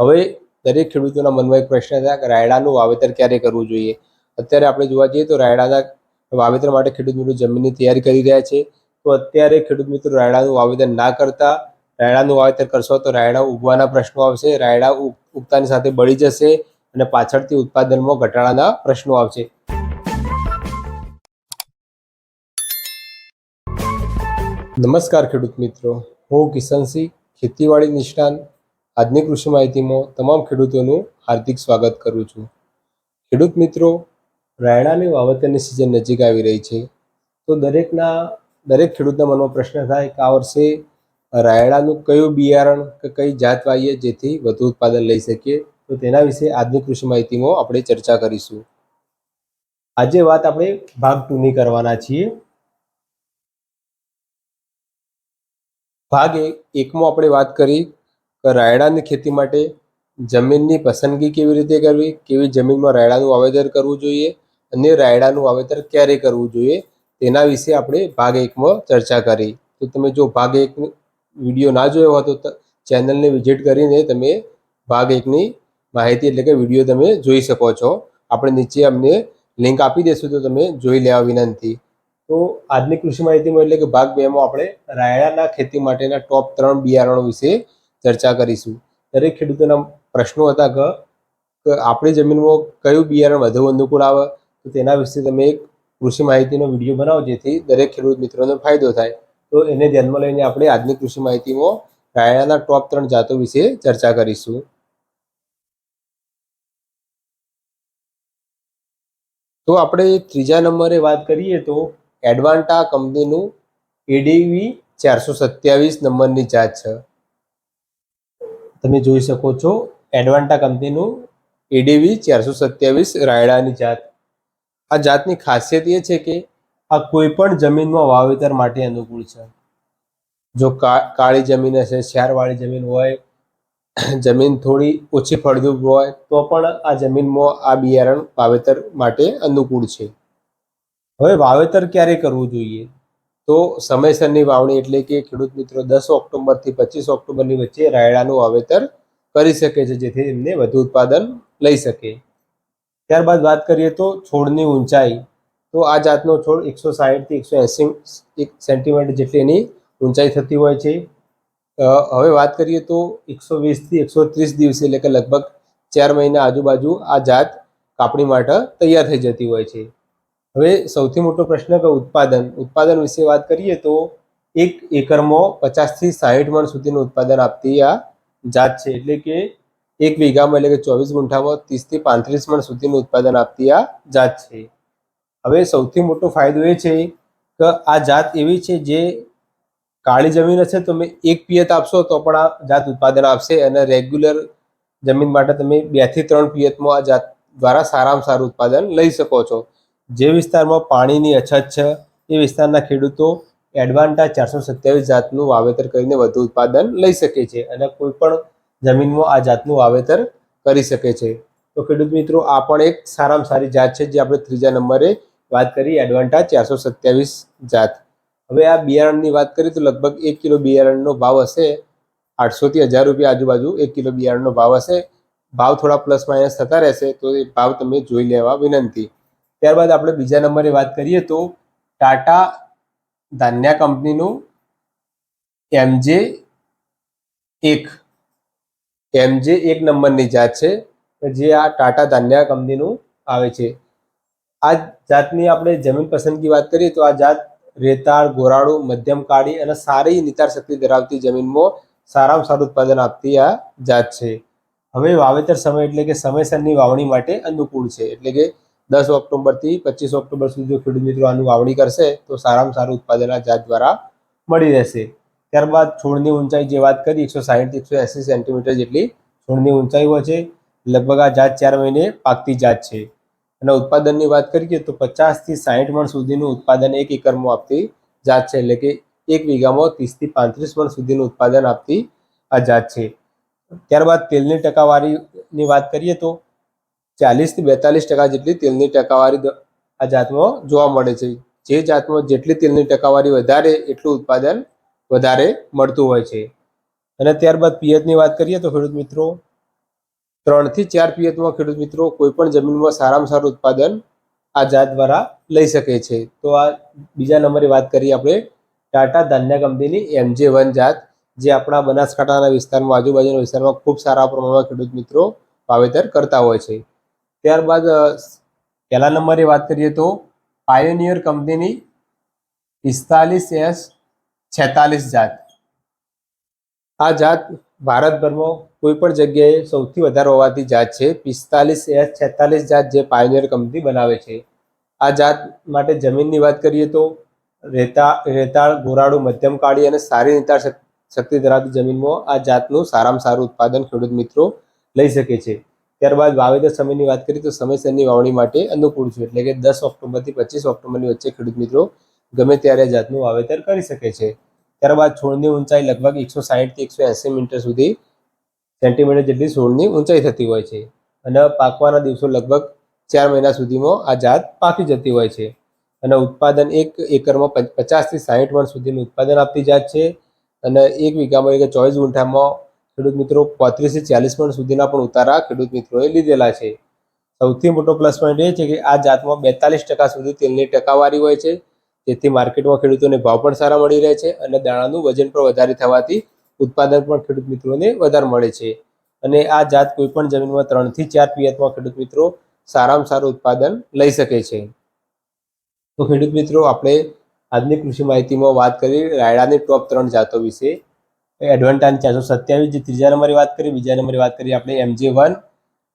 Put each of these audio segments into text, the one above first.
હવે દરેક ખેડૂતોના મનમાં એક પ્રશ્ન હતા કે રાયડાનું વાવેતર ક્યારે કરવું જોઈએ? અત્યારે આપણે જોવા જઈએ તો રાયડાના વાવેતર માટે ખેડૂત મિત્રો જમીનની તૈયારી કરી રહ્યા છે. તો અત્યારે ખેડૂત મિત્રો રાયડાનું વાવેતર ના કરતા, રાયડાનું વાવેતર કરશો તો રાયડા ઉગવાના પ્રશ્નો આવશે, રાયડા ઉગ- ઉગતાની સાથે બળી જશે અને પાછળથી ઉત્પાદનમાં ઘટાડાના પ્રશ્નો આવશે. નમસ્કાર ખેડૂત મિત્રો, હું કિશનસિંહ, ખેતીવાડી નિષ્ણાંત આજની કૃષિ માહિતીમાં તમામ ખેડૂતોનું હાર્દિક સ્વાગત કરું છું. ખેડૂત મિત્રો રાયડાની વાવેતરની સિઝન નજીક આવી રહી છે. તો દરેકના, દરેક ખેડૂતના મનમાં પ્રશ્ન થાય કે આ વર્ષે રાયડાનું કયું બિયારણ કે કઈ જાત વાવીએ જેથી વધુ ઉત્પાદન લઈ શકીએ? તો તેના વિશે આજની કૃષિ માહિતીમાં આપણે ચર્ચા કરીશું. આજે વાત આપણે ભાગ ટુની કરવાના છીએ. ભાગ એક- એકમાં આપણે વાત કરી રાયડાની ખેતી માટે જમીનની પસંદગી કેવી રીતે કરવી? કેવી જમીનમાં રાયડાનું વાવેતર કરવું જોઈએ? અને રાયડાનું વાવેતર ક્યારે કરવું જોઈએ? તેના વિશે આપણે ભાગ એકમાં ચર્ચા કરી. તો તમે જો ભાગ એક વીડિયો ના જોયો હોય તો ચેનલને વિઝિટ કરીને તમે ભાગ એકની માહિતી એટલે કે વીડિયો તમે જોઈ શકો છો. આપણે નીચે અમને લિંક આપી દેશું તો તમે જોઈ લેવા વિનંતી. તો આજની કૃષિ માહિતીમાં એટલે કે ભાગ બેમાં આપણે રાયડાના ખેતી માટેના ટોપ ત્રણ બિયારણો વિશે ચર્ચા કરીશું. દરેક ખેડૂતોના પ્રશ્નો હતા કે આપણી જમીનમાં કયું બિયારણ વધુ અનુકૂળ આવે, તો તેના વિશે તમે એક કૃષિ માહિતીનો વીડિયો બનાવો જેથી દરેક ખેડૂત મિત્રોને ફાયદો થાય. તો એને ધ્યાનમાં લઈને આપણે આજની કૃષિ માહિતીમાં રાયડાના ટોપ ત્રણ જાતો વિશે ચર્ચા કરીશું. તો આપણે ત્રીજા નંબરે વાત કરીએ તો એડવાન્ટા કંપનીનું એડીવી ચારસો સત્યાવીસ નંબરની જાત છે. તમે જોઈ શકો છો એડવાન્ટા કંપનીનું એડીવી ચારસો સત્યાવીસ રાયડાની જાત. આ જાતની ખાસિયત એ છે કે આ કોઈ પણ જમીનમાં વાવેતર માટે અનુકૂળ છે. જો કાળી જમીન હશે, ક્ષારવાળી જમીન હોય, જમીન થોડી ઓછી ફળદ્રુપ હોય, તો પણ આ જમીનમાં આ બિયારણ વાવેતર માટે અનુકૂળ છે. હવે વાવેતર ક્યારે કરવું જોઈએ? તો સમયસરની વાવણી એટલે કે ખેડૂત મિત્રો દસ ઓક્ટોબરથી પચીસ ઓક્ટોબરની વચ્ચે રાયડાનું વાવેતર કરી શકે છે, જેથી એમને વધુ ઉત્પાદન લઈ શકે. ત્યારબાદ વાત કરીએ તો છોડની ઊંચાઈ. તો આ જાતનો છોડ એકસો સાહીઠથી એકસો એંસી એક સેન્ટીમીટર જેટલી એની ઊંચાઈ થતી હોય છે. હવે વાત કરીએ તો એકસો વીસથી એકસો ત્રીસ દિવસે એટલે કે લગભગ ચાર મહિના આજુબાજુ આ જાત કાપણી માટે તૈયાર થઈ જતી હોય છે. હવે સૌથી મોટો પ્રશ્ન કે ઉત્પાદન ઉત્પાદન વિશે વાત કરીએ તો એક એકરમાં પચાસથી સાહીઠ મણ સુધીનું ઉત્પાદન આપતી આ જાત છે. એટલે કે એક વીઘામાં એટલે કે ચોવીસ ગુંઠામાં ત્રીસથી પાંત્રીસ મણ સુધીનું ઉત્પાદન આપતી આ જાત છે. હવે સૌથી મોટો ફાયદો એ છે કે આ જાત એવી છે જે કાળી જમીન હશે તમે એક પિયત આપશો તો પણ આ જાત ઉત્પાદન આપશે અને રેગ્યુલર જમીન માટે તમે બેથી ત્રણ પિયતમાં આ જાત દ્વારા સારામાં સારું ઉત્પાદન લઈ શકો છો. જે વિસ્તારમાં પાણીની અછત છે, એ વિસ્તારના ખેડૂતો એડવાન્ટા ચારસો સત્યાવીસ જાતનું વાવેતર કરીને વધુ ઉત્પાદન લઈ શકે છે અને કોઈ પણ જમીનમાં આ જાતનું વાવેતર કરી શકે છે. તો ખેડૂત મિત્રો, આ પણ એક સારામાં સારી જાત છે જે આપણે ત્રીજા નંબરે વાત કરી, એડવાન્ટા ચારસો સત્યાવીસ જાત. હવે આ બિયારણની વાત કરીએ તો લગભગ એક કિલો બિયારણનો ભાવ હશે આઠસોથી હજાર રૂપિયા આજુબાજુ, એક કિલો બિયારણનો ભાવ હશે. ભાવ થોડા પ્લસ માઇનસ થતા રહેશે, તો એ ભાવ તમે જોઈ લેવા વિનંતી. ત્યારબાદ આપણે બીજા નંબરે વાત કરીએ તો ટાટા ધાન્યા કંપનીનું એમજે એક. એમજે એક નંબરની જાત છે જે આ ટાટા ધાન્યા કંપનીનું આવે છે. આ જાતની આપણે જમીન પસંદગી વાત કરીએ તો આ જાત રેતાળ ગોરાળું મધ્યમ કાળી અને સારી નિતાર શક્તિ ધરાવતી જમીનમાં સારામાં સારું ઉત્પાદન આપતી આ જાત છે. હવે વાવેતર સમય એટલે કે સમયસરની વાવણી માટે અનુકૂળ છે. એટલે કે દસ ઓક્ટોબરથી પચીસ ઓક્ટોબર સુધી જો ખેડૂત મિત્રો આનું વાવણી કરશે, તો સારામાં સારું ઉત્પાદન આ જાત દ્વારા મળી રહેશે. ત્યારબાદ છોડની ઊંચાઈ જે વાત કરી, એકસો સાહીઠથી એકસો એંસી સેન્ટીમીટર જેટલી છોડની ઊંચાઈ હોય છે. લગભગ આ જાત ચાર મહિને પાકતી જાત છે. અને ઉત્પાદનની વાત કરીએ તો પચાસથી સાહીઠ મણ સુધીનું ઉત્પાદન એક એકરમાં આપતી જાત છે. એટલે કે એક વીઘામાં ત્રીસથી પાંત્રીસ મણ સુધીનું ઉત્પાદન આપતી આ જાત છે. ત્યારબાદ તેલની ટકાવારીની વાત કરીએ તો ચાલીસથી બેતાલીસ ટકા જેટલી તેલની ટકાવારી આ જાતમાં જોવા મળે છે. જે જાતમાં જેટલી તેલની ટકાવારી વધારે, એટલું ઉત્પાદન વધારે મળતું હોય છે. અને ત્યારબાદ પિયતની વાત કરીએ તો ખેડૂત મિત્રો, ત્રણથી ચાર પિયતમાં ખેડૂત મિત્રો કોઈ પણ જમીનમાં સારામાં સારું ઉત્પાદન આ જાત દ્વારા લઈ શકે છે. તો આ બીજા નંબરે વાત કરીએ આપણે ટાટા ધાન્ય કંપનીની એમજે વન જાત, જે આપણા બનાસકાંઠાના વિસ્તારમાં, આજુબાજુના વિસ્તારમાં ખૂબ સારા પ્રમાણમાં ખેડૂત મિત્રો વાવેતર કરતા હોય છે. ત્યારબાદ પહેલા નંબરે વાત કરીએ તો પાયોનિયર કંપનીની પિસ્તાલીસ એસ છેતાલીસ જાત. આ જાત ભારતભરમાં કોઈ પણ જગ્યાએ સૌથી વધારે હોવાથી જાત છે. પિસ્તાલીસ એસ છેતાલીસ જાત જે પાયોનિયર કંપની બનાવે છે. આ જાત માટે જમીનની વાત કરીએ તો રેતા, રેતાળ ગોરાળું મધ્યમ કાળી અને સારી નિતાળ શક્તિ ધરાવતી જમીનમાં આ જાતનું સારામાં સારું ઉત્પાદન ખેડૂત મિત્રો લઈ શકે છે. ત્યારબાદ વાવેતર સમયની વાત કરીએ તો સમયસરની વાવણી માટે અનુકૂળ છે. એટલે કે દસ ઓક્ટોબરથી પચીસ ઓક્ટોબરની વચ્ચે ખેડૂત મિત્રો ગમે ત્યારે જાતનું વાવેતર કરી શકે છે. ત્યારબાદ છોડની ઊંચાઈ લગભગ એકસો સાહીઠથી એકસો એંસી મીટર સુધી સેન્ટીમીટર જેટલી છોડની ઊંચાઈ થતી હોય છે અને પાકવાના દિવસો લગભગ ચાર મહિના સુધીમાં આ જાત પાકી જતી હોય છે. અને ઉત્પાદન એક એકરમાં પચ- પચાસથી સાહીઠ મણ સુધીનું ઉત્પાદન આપતી જાત છે અને એક વીઘામાં એક ચોવીસ ગુંઠામાં ખેડૂત મિત્રો પાંત્રીસથી ચાલીસ પોઈન્ટ સુધીના પણ ઉતારા ખેડૂત મિત્રોએ લીધેલા છે. સૌથી મોટો પ્લસ પોઈન્ટ એ છે કે આ જાતમાં બેતાલીસ ટકા સુધી તેલની ટકાવારી હોય છે. જેથી માર્કેટમાં ખેડૂતોને ભાવ પણ સારા મળી રહે છે અને દાણાનું વજન પણ વધારે થવાથી ઉત્પાદન પણ ખેડૂત મિત્રોને વધારે મળે છે. અને આ જાત કોઈપણ જમીનમાં ત્રણથી ચાર પિયતમાં ખેડૂત મિત્રો સારામાં સારું ઉત્પાદન લઈ શકે છે. તો ખેડૂત મિત્રો, આપણે આજની કૃષિ માહિતીમાં વાત કરી રાયડાની ટોપ ત્રણ જાતો વિશે. એડવાન્ટાની ચારસો સત્યાવીસ જે ત્રીજા નંબરે વાત કરી બીજા નંબરે વાત કરી આપણે એમજે વન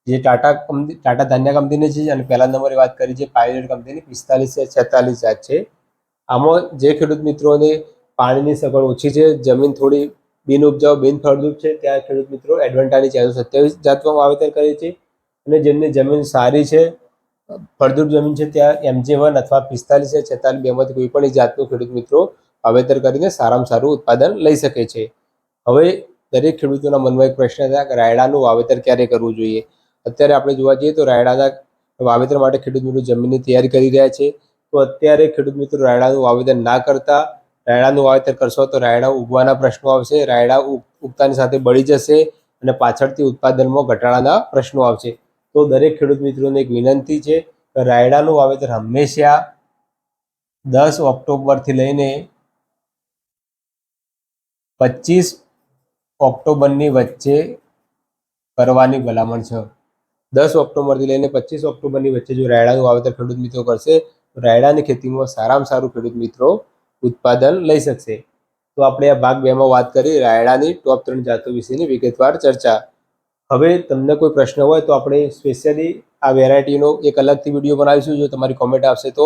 જે ટાટા કંપની ટાટા ધાન્ય કંપનીની છે અને પહેલા નંબરે વાત કરી છે પાયોનિયર કંપનીની પિસ્તાલીસ છેતાલીસ જાત છે. આમાં જે ખેડૂત મિત્રોને પાણીની સગવડ ઓછી છે, જમીન થોડી બિન ઉપજાઉ, બિન ફળદ્રુપ છે, ત્યાં ખેડૂત મિત્રો એડવાન્ટાની ચારસો સત્યાવીસ જાતમાં વાવેતર કરે છે. અને જેમની જમીન સારી છે, ફળદ્રુપ જમીન છે, ત્યાં એમજે વન અથવા પિસ્તાલીસ છેતાલીસ બેમાંથી કોઈ પણ જાતનું ખેડૂત મિત્રો વાવેતર કરીને સારામાં સારું ઉત્પાદન લઈ શકે છે. હવે દરેક ખેડૂતોના મનમાં એક પ્રશ્ન હતા કે રાયડાનું વાવેતર ક્યારે કરવું જોઈએ? અત્યારે આપણે જોવા જઈએ તો રાયડાના વાવેતર માટે ખેડૂત મિત્રો જમીનની તૈયારી કરી રહ્યા છે. તો અત્યારે ખેડૂત મિત્રો રાયડાનું વાવેતર ના કરતા, રાયડાનું વાવેતર કરશો તો રાયડા ઉગવાના પ્રશ્નો આવશે, રાયડા ઉગ- ઉગતાની સાથે બળી જશે અને પાછળથી ઉત્પાદનમાં ઘટાડાના પ્રશ્નો આવશે. તો દરેક ખેડૂત મિત્રોને એક વિનંતી છે કે રાયડાનું વાવેતર હંમેશા દસ ઓક્ટોબરથી લઈને પચીસ ઓક્ટોબરની વચ્ચે કરવાની ભલામણ છે. દસ ઓક્ટોબરથી લઈને પચીસ ઓક્ટોબરની વચ્ચે જો રાયડાનું વાવેતર ખેડૂત મિત્રો કરશે, તો રાયડાની ખેતીમાં સારામાં સારું ખેડૂત મિત્રો ઉત્પાદન લઈ શકશે. તો આપણે આ ભાગ બેમાં વાત કરી, રાયડાની ટોપ ત્રણ જાતો વિશેની વિગતવાર ચર્ચા. હવે તમને કોઈ પ્રશ્ન હોય તો આપણે સ્પેશિયલી આ વેરાયટીનો એક અલગથી વીડિયો બનાવીશું. જો તમારી કોમેન્ટ આવશે તો.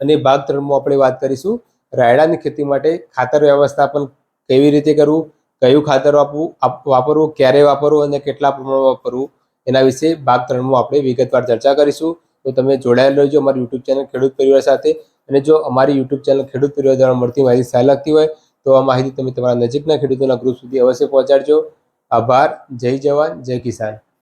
અને ભાગ ત્રણમાં આપણે વાત કરીશું, રાયડાની ખેતી માટે ખાતર વ્યવસ્થાપન કેવી રીતે કરવું કયું ખાતર આપવું વાપરવું, ક્યારે વાપરવું અને કેટલા પ્રમાણમાં વાપરવું, એના વિશે ભાગ ત્રણમાં આપણે વિગતવાર ચર્ચા કરીશું. તો તમે જોડાયેલ રહેજો અમારી યુટ્યુબ ચેનલ ખેડૂત પરિવાર સાથે. અને જો અમારી યુટ્યુબ ચેનલ ખેડૂત પરિવાર દ્વારા મળતી માહિતી સારી લાગતી હોય, તો આ માહિતી તમે તમારા નજીકના ખેડૂતોના ગ્રુપ સુધી અવશ્ય પહોંચાડજો. આભાર. જય જવાન. જય કિસાન.